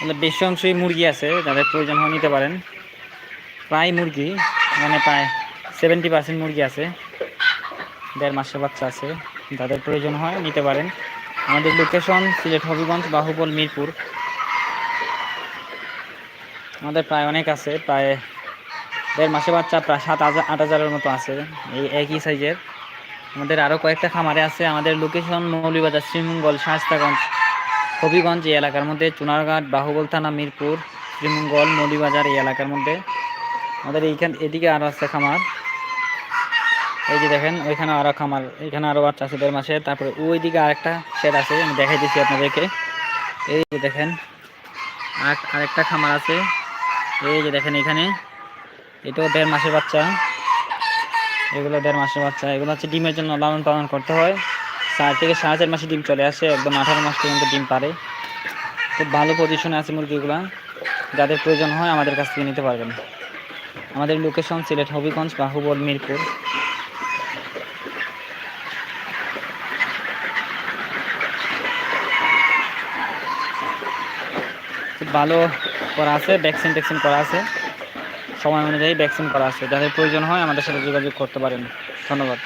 তাহলে বেশি অংশই মুরগি আছে, যাদের প্রয়োজন হয় নিতে পারেন। প্রায় মুরগি মানে প্রায় সেভেন্টি পার্সেন্ট মুরগি আছে। দেড় মাসের বাচ্চা আছে, যাদের প্রয়োজন হয় নিতে পারেন। আমাদের লোকেশন সিলেট হবিগঞ্জ, বাহুবল, মিরপুর। আমাদের প্রায় অনেক আছে, প্রায় দেড় মাসের বাচ্চা, প্রায় সাত হাজার, আট হাজারের মতো আছে, এই একই সাইজের আমাদের আরও কয়েকটা খামারে আছে, আমাদের লোকেশন মৌলিবাজার শ্রীমঙ্গল শাস্তাগঞ্জ হবিগঞ্জ এই এলাকার মধ্যে চুনারঘাট, বাহুবল থানা, মিরপুর, শ্রীমঙ্গল, মৌলিবাজার এই এলাকার মধ্যে। আমাদের এইখান এদিকে আরও আছে খামার। এই যে দেখেন, ওইখানে আরও খামার, এখানে আরও বাচ্চা আছে দেড় মাসে তারপরে ওই দিকে আরেকটা শেড আছে, আমি দেখাই দিচ্ছি আপনাদেরকে। এই যে দেখেন, আর আরেকটা খামার আছে। এই যে দেখেন এখানে, এটাও দেড় মাসের বাচ্চা। এগুলো দেড় মাসের বাচ্চা। এগুলো হচ্ছে ডিমের জন্য লালন পালন করতে হয়। চার থেকে সাড়ে চার মাসে ডিম চলে আসে, একদম আঠারো মাস পর্যন্ত ডিম পারে। খুব ভালো পজিশনে আছে মুরগিগুলো। যাদের প্রয়োজন হয় আমাদের কাছ থেকে নিতে পারবেন। আমাদের লোকেশন সিলেট হবিগঞ্জ, বাহুবল, মিরপুর। খুব ভালো করা আছে ভ্যাকসিন ট্যাকসিন করা আছে। সময় অনুযায়ী ভ্যাকসিন করা আছে। যাদের প্রয়োজন হয় আমাদের সাথে যোগাযোগ করতে পারেন। ধন্যবাদ।